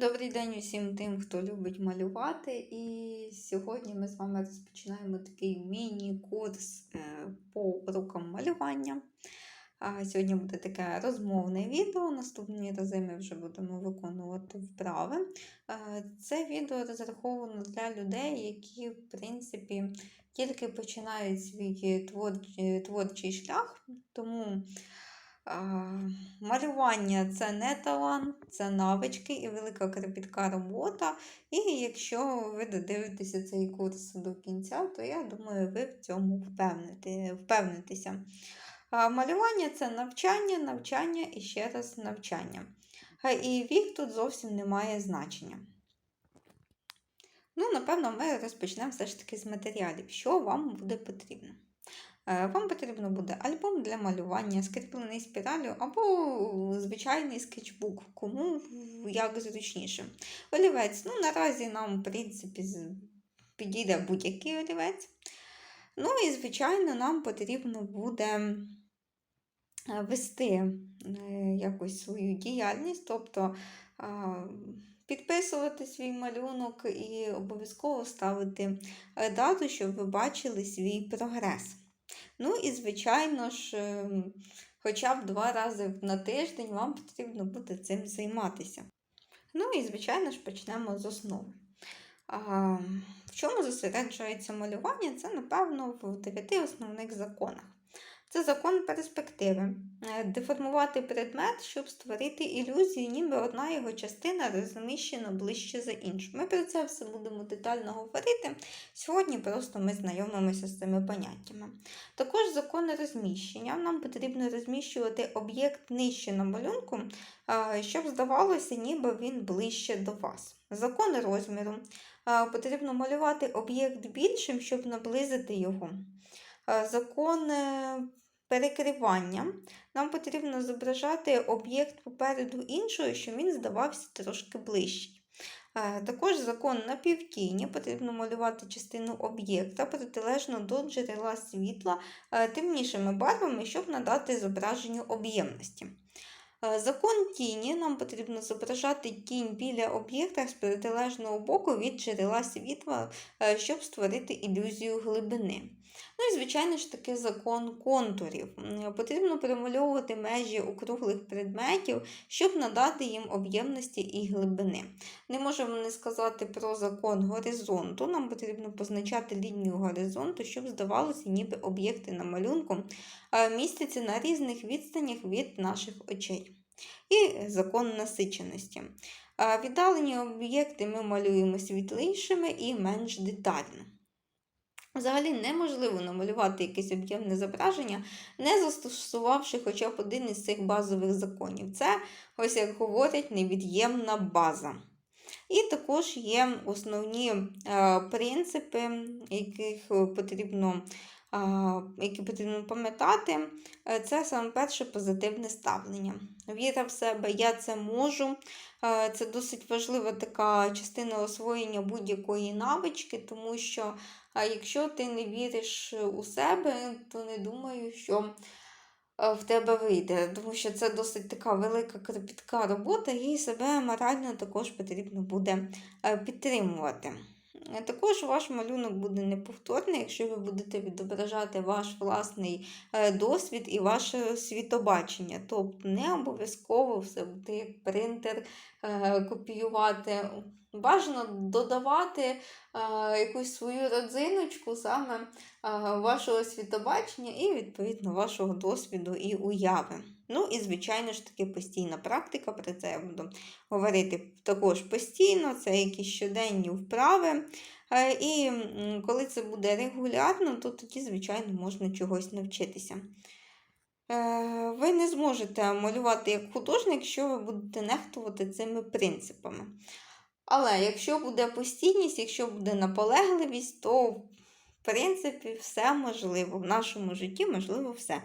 Добрий день усім тим, хто любить малювати. І сьогодні ми з вами розпочинаємо такий міні-курс е, по урокам малювання. Сьогодні буде таке розмовне відео. Наступні рази ми вже будемо виконувати вправи. Е, Це відео розраховано для людей, які, в принципі, тільки починають свій творчий, творчий шлях. Тому Малювання це не талант, це навички і велика кропітка робота. І якщо ви додивитеся цей курс до кінця, то я думаю, ви в цьому впевните, впевнитеся. Малювання це навчання, навчання і ще раз навчання. І вік тут зовсім не має значення. Ну, напевно, ми розпочнемо все ж таки з матеріалів, що вам буде потрібно. Е, Вам потрібно буде альбом для малювання, скріплений спіралю або звичайний скетчбук, кому як зручніше. Олівець. Ну, наразі нам, в принципі, підійде будь-який олівець. Ну і, звичайно, нам потрібно буде е, вести е, якось свою діяльність, тобто підписувати свій малюнок і обов'язково ставити дату, щоб ви бачили свій прогрес. Ну і, звичайно ж, ем, хоча б два рази на тиждень вам потрібно буде цим займатися. Ну і, звичайно ж, почнемо з основи. А, в чому зосереджується малювання? Це, напевно, в дев'яти основних законах. Це закон перспективи. Е, Деформувати предмет, щоб створити ілюзію, ніби одна його частина розміщена ближче за іншу. Ми про це все будемо детально говорити. Сьогодні просто ми знайомимося з цими поняттями. Також закон розміщення. Нам потрібно розміщувати об'єкт нижче на малюнку, щоб здавалося, ніби він ближче до вас. Закон розміру. Потрібно малювати об'єкт більшим, щоб наблизити його. А, Закон е, перекривання. Нам потрібно зображати об'єкт попереду іншого, щоб він здавався трошки ближчий. Е, Також закон напівтіні потрібно малювати частину об'єкта протилежно до джерела світла е, темнішими барвами, щоб надати зображенню об'ємності. Е, Закон тіні нам потрібно зображати тінь біля об'єкта з протилежного боку від джерела світла, е, щоб створити ілюзію глибини. Ну і, звичайно ж таки, закон контурів. Потрібно перемальовувати межі округлих предметів, щоб надати їм об'ємності і глибини. Не можемо не сказати про закон горизонту. Нам потрібно позначати лінію горизонту, щоб здавалося, ніби об'єкти на малюнку містяться на різних відстанях від наших очей. І закон насиченості. Віддалені об'єкти ми малюємо світлішими і менш детально. Взагалі неможливо намалювати якесь об'ємне зображення, не застосувавши хоча б один із цих базових законів. Це, ось як говорять, невід'ємна база. І також є основні е, принципи, яких потрібно, які потрібно пам'ятати. Е, Це саме перше позитивне ставлення. Віра в себе, я це можу. Е, Це досить важлива така частина освоєння будь-якої навички, тому що якщо ти не віриш у себе, то не думаю, що е, в тебе вийде, тому що це досить така велика кропітка робота, і себе морально також потрібно буде е, підтримувати. Е, Також ваш малюнок буде неповторний, якщо ви будете відображати ваш власний е, досвід і ваше світобачення. Тобто не обов'язково все буде як принтер е, копіювати. Бажано додавати е, якусь свою родзиночку саме е, вашого світобачення і, відповідно, вашого досвіду і уяви. Ну і, звичайно ж таки, постійна практика, про це я буду говорити також постійно, це якісь щоденні вправи. Е, І коли це буде регулярно, то тоді, звичайно, можна чогось навчитися. Е, Ви не зможете малювати як художник, якщо ви будете нехтувати цими принципами. Але якщо буде постійність, якщо буде наполегливість, то в принципі все можливо. В нашому житті можливо все.